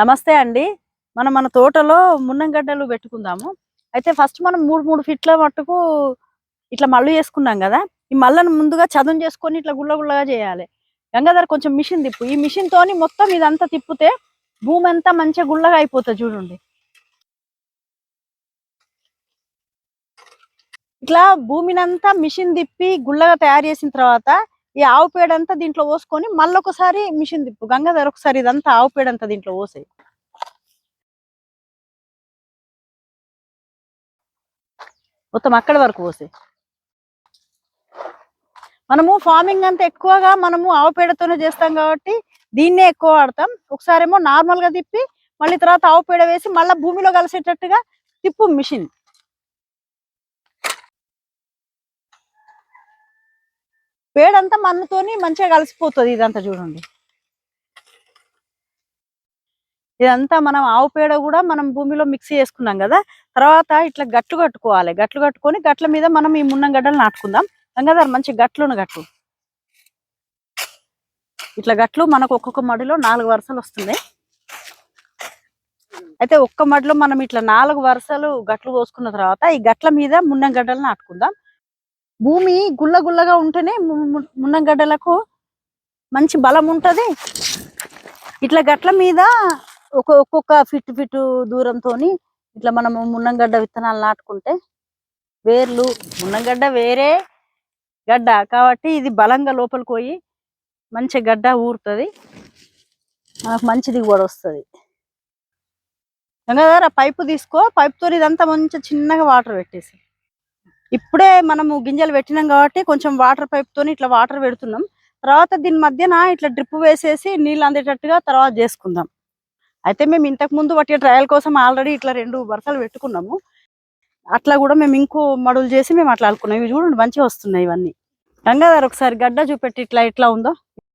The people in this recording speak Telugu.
నమస్తే అండి. మనం మన తోటలో మున్నంగడ్డలు పెట్టుకుందాము. అయితే ఫస్ట్ మనం మూడు మూడు ఫీట్ల మట్టుకు ఇట్లా మళ్ళు చేసుకున్నాం కదా. ఈ మళ్ళను ముందుగా చదును చేసుకొని ఇట్లా గుల్ల గుల్లగా చేయాలి. గంగాధర కొంచెం మిషన్ తిప్పు. ఈ మిషన్ తోని మొత్తం ఇదంతా తిప్పితే భూమి అంతా మంచిగా గుల్లగా అయిపోతుంది చూడండి. ఇట్లా భూమినంతా మిషన్ తిప్పి గుల్లగా తయారు చేసిన తర్వాత ఈ ఆవు పేడ అంతా దీంట్లో పోసుకొని మళ్ళీ ఒకసారి మిషన్ తిప్పు. గంగాధర ఒకసారి ఇదంతా ఆవు పేడ అంతా దీంట్లో పోసాయి. మొత్తం అక్కడి వరకు పోసాయి. మనము ఫార్మింగ్ అంతా ఎక్కువగా మనము ఆవు పేడతోనే చేస్తాం కాబట్టి దీన్నే ఎక్కువ వాడతాం. ఒకసారి ఏమో నార్మల్గా తిప్పి మళ్ళీ తర్వాత ఆవు పేడ వేసి మళ్ళీ భూమిలో కలిసేటట్టుగా తిప్పు మిషన్. పేడంతా మన్నుతోని మంచిగా కలిసిపోతుంది ఇదంతా చూడండి. ఇదంతా మనం ఆవు పేడ కూడా మనం భూమిలో మిక్స్ చేసుకున్నాం కదా తర్వాత ఇట్లా గట్లు కట్టుకోవాలి. గట్లు కట్టుకొని గట్ల మీద మనం ఈ మున్నంగడ్డలు నాటుకుందాం. గంగాధర్ మంచి గట్లును గట్లు ఇట్లా గట్లు మనకు ఒక్కొక్క మడిలో నాలుగు వరుసలు వస్తున్నాయి. అయితే ఒక్క మడిలో మనం ఇట్లా నాలుగు వరుసలు గట్లు కోసుకున్న తర్వాత ఈ గట్ల మీద మున్నంగడ్డలు నాటుకుందాం. భూమి గుల్ల గుల్లగా ఉంటేనే ము- గడ్డలకు మంచి బలం ఉంటది. ఇట్లా గట్ల మీద ఒక ఒక్కొక్క ఫిట్ ఫిట్ దూరంతో ఇట్లా మనము మున్నంగడ్డ విత్తనాలు నాటుకుంటే వేర్లు మున్నంగడ్డ వేరే గడ్డ కాబట్టి ఇది బలంగా లోపలికి పోయి మంచి గడ్డ ఊరుతుంది. మనకు మంచి దిగుబడి వస్తుంది. గంగాధర పైపు తీసుకో. పైపుతో ఇదంతా మంచి చిన్నగా వాటర్ పెట్టేసి ఇప్పుడే మనము గింజలు పెట్టినాం కాబట్టి కొంచెం వాటర్ పైపుతో ఇట్లా వాటర్ పెడుతున్నాం. తర్వాత దీని మధ్యన ఇట్లా డ్రిప్ వేసేసి నీళ్ళు అందేటట్టుగా తర్వాత చేసుకుందాం. అయితే మేము ఇంతకు ముందు వాటి ట్రయల్ కోసం ఆల్రెడీ ఇట్లా రెండు వరుసలు పెట్టుకున్నాము. అట్లా కూడా మేము ఇంకో మడులు చేసి మేము అట్లా అనుకున్నాం ఇవి చూడండి మంచిగా వస్తున్నాయి ఇవన్నీ. గంగాధర్ ఒకసారి గడ్డ చూపెట్టి ఇట్లా ఇట్లా ఉందో?